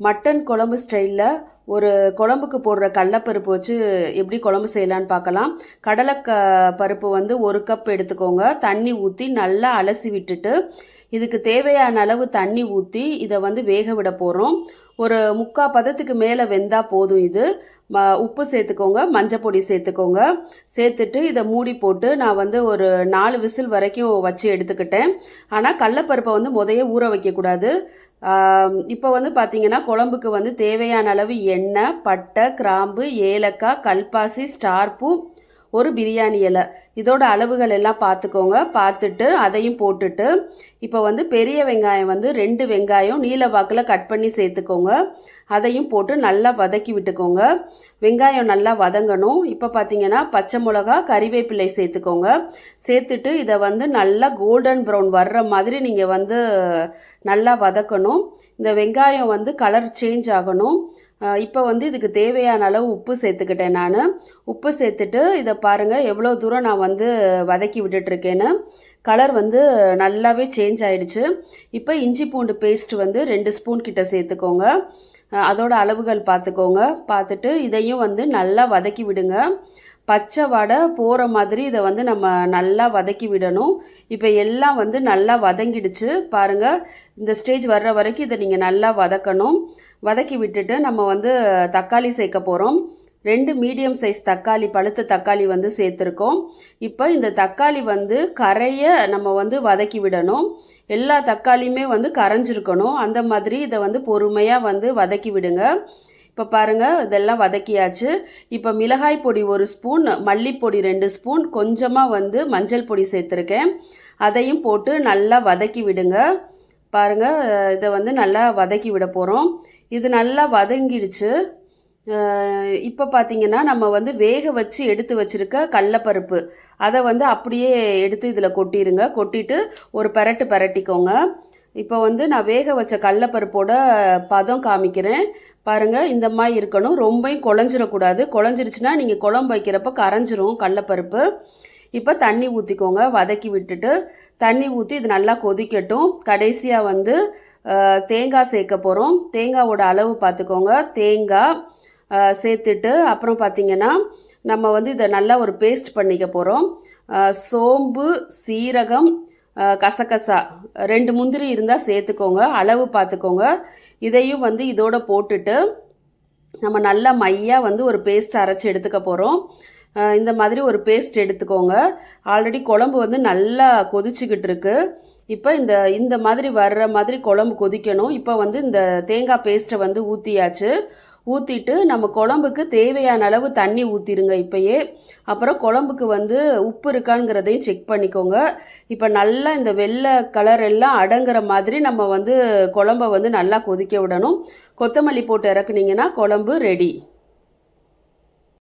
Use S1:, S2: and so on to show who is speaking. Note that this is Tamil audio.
S1: மட்டன் குழம்பு ஸ்டைலில் ஒரு குழம்புக்கு போடுற கடலப்பருப்பு வச்சு எப்படி குழம்பு செய்யலான்னு பார்க்கலாம். கடலை க பருப்பு வந்து ஒரு கப் எடுத்துக்கோங்க. தண்ணி ஊற்றி நல்லா அலசி விட்டுட்டு இதுக்கு தேவையான அளவு தண்ணி ஊற்றி இதை வந்து வேக விட போகிறோம் ஒரு முக்கால் பதத்துக்கு மேலே வெந்தா போதும் இது. ம உப்பு சேர்த்துக்கோங்க மஞ்சள் பொடி சேர்த்துக்கோங்க. சேர்த்துட்டு இதை மூடி போட்டு நான் வந்து ஒரு நாலு விசில் வரைக்கும் வச்சு எடுத்துக்கிட்டேன். ஆனால் கடலப்பருப்பை வந்து முதைய ஊற வைக்கக்கூடாது. இப்போ வந்து பார்த்தீங்கன்னா குழம்புக்கு வந்து தேவையான அளவு எண்ணெய் பட்டை கிராம்பு ஏலக்காய் கல்பாசி ஸ்டார்பூ ஒரு பிரியாணி இலை. இதோட அளவுகள் எல்லாம் பார்த்துக்கோங்க பார்த்துட்டு அதையும் போட்டுட்டு இப்போ வந்து பெரிய வெங்காயம் வந்து ரெண்டு வெங்காயம் நீல வாக்கில் கட் பண்ணி சேர்த்துக்கோங்க. அதையும் போட்டு நல்லா வதக்கி விட்டுக்கோங்க. வெங்காயம் நல்லா வதங்கணும். இப்போ பார்த்தீங்கன்னா பச்சை மிளகா கறிவேப்பிலை சேர்த்துக்கோங்க. சேர்த்துட்டு இதை வந்து நல்லா கோல்டன் ப்ரௌன் வர்ற மாதிரி நீங்கள் வந்து நல்லா வதக்கணும். இந்த வெங்காயம் வந்து கலர் சேஞ்ச் ஆகணும். இப்போ வந்து இதுக்கு தேவையான அளவு உப்பு சேர்த்துக்கிட்டேன் நான். உப்பு சேர்த்துட்டு இதை பாருங்கள் எவ்வளோ தூரம் நான் வந்து வதக்கி விட்டுட்ருக்கேன்னு. கலர் வந்து நல்லாவே சேஞ்ச் ஆகிடுச்சு இப்போ இஞ்சி பூண்டு பேஸ்ட் வந்து ரெண்டு ஸ்பூன் கிட்ட சேர்த்துக்கோங்க. அதோட அளவுகள் பார்த்துக்கோங்க பார்த்துட்டு இதையும் வந்து நல்லா வதக்கி விடுங்க. பச்சை வடை போகிற மாதிரி இதை வந்து நம்ம நல்லா வதக்கி விடணும். இப்போ எல்லாம் வந்து நல்லா வதங்கிடுச்சு. பாருங்கள் இந்த ஸ்டேஜ் வர்ற வரைக்கும் இதை நீங்கள் நல்லா வதக்கணும். வதக்கி விட்டுட்டு நம்ம வந்து தக்காளி சேர்க்க போகிறோம் ரெண்டு மீடியம் சைஸ் தக்காளி பழுத்த தக்காளி வந்து சேர்த்துருக்கோம். இப்போ இந்த தக்காளி வந்து கரைய நம்ம வந்து வதக்கி விடணும். எல்லா தக்காளியுமே வந்து கரைஞ்சிருக்கணும். அந்த மாதிரி இதை வந்து பொறுமையாக வந்து வதக்கி விடுங்க. இப்போ பாருங்கள் இதெல்லாம் வதக்கியாச்சு. இப்போ மிளகாய் பொடி ஒரு ஸ்பூன் மல்லிப்பொடி ரெண்டு ஸ்பூன் கொஞ்சமாக வந்து மஞ்சள் பொடி சேர்த்துருக்கேன். அதையும் போட்டு நல்லா வதக்கி விடுங்க. பாருங்கள் இதை வந்து நல்லா வதக்கி விட போகிறோம் இது நல்லா வதங்கிடுச்சு. இப்போ பார்த்தீங்கன்னா நம்ம வந்து வேக வச்சு எடுத்து வச்சுருக்க கடலப்பருப்பு. அதை வந்து அப்படியே எடுத்து இதில் கொட்டிடுங்க கொட்டிட்டு ஒரு பரட்டு பரட்டிக்கோங்க. இப்போ வந்து நான் வேக வச்ச கடலப்பருப்போட பதம் காமிக்கிறேன். பாருங்கள் இந்த மாதிரி இருக்கணும். ரொம்பையும் குழஞ்சிடக்கூடாது குழஞ்சிருச்சுன்னா நீங்கள் குழம்பு வைக்கிறப்ப கரைஞ்சிரும் கடலப்பருப்பு. இப்போ தண்ணி ஊற்றிக்கோங்க வதக்கி விட்டுட்டு தண்ணி ஊற்றி இது நல்லா கொதிக்கட்டும். கடைசியாக வந்து தேங்காய் சேர்க்க போகிறோம் தேங்காவோட அளவு பார்த்துக்கோங்க தேங்காய் சேர்த்துட்டு அப்புறம் பார்த்திங்கன்னா நம்ம வந்து இதை நல்லா ஒரு பேஸ்ட் பண்ணிக்க போகிறோம் சோம்பு சீரகம் கசகசா ரெண்டு முந்திரி இருந்தால் சேர்த்துக்கோங்க. அளவு பார்த்துக்கோங்க இதையும் வந்து இதோட போட்டுட்டு நம்ம நல்லா மையாக வந்து ஒரு பேஸ்ட் அரைச்சி எடுத்துக்க போகிறோம் இந்த மாதிரி ஒரு பேஸ்ட் எடுத்துக்கோங்க. ஆல்ரெடி குழம்பு வந்து நல்லா கொதிச்சுக்கிட்டு இருக்கு. இப்போ இந்த இந்த மாதிரி வர்ற மாதிரி குழம்பு கொதிக்கணும். இப்போ வந்து இந்த தேங்காய் பேஸ்ட்டை வந்து ஊற்றியாச்சு ஊற்றிட்டு நம்ம குழம்புக்கு தேவையான அளவு தண்ணி ஊற்றிருங்க இப்போயே. அப்புறம் குழம்புக்கு வந்து உப்பு இருக்காங்கிறதையும் செக் பண்ணிக்கோங்க. இப்போ நல்லா இந்த வெள்ளை கலர் எல்லாம் அடங்குற மாதிரி நம்ம வந்து குழம்ப வந்து நல்லா கொதிக்க விடணும். கொத்தமல்லி போட்டு இறக்குனீங்கன்னா குழம்பு ரெடி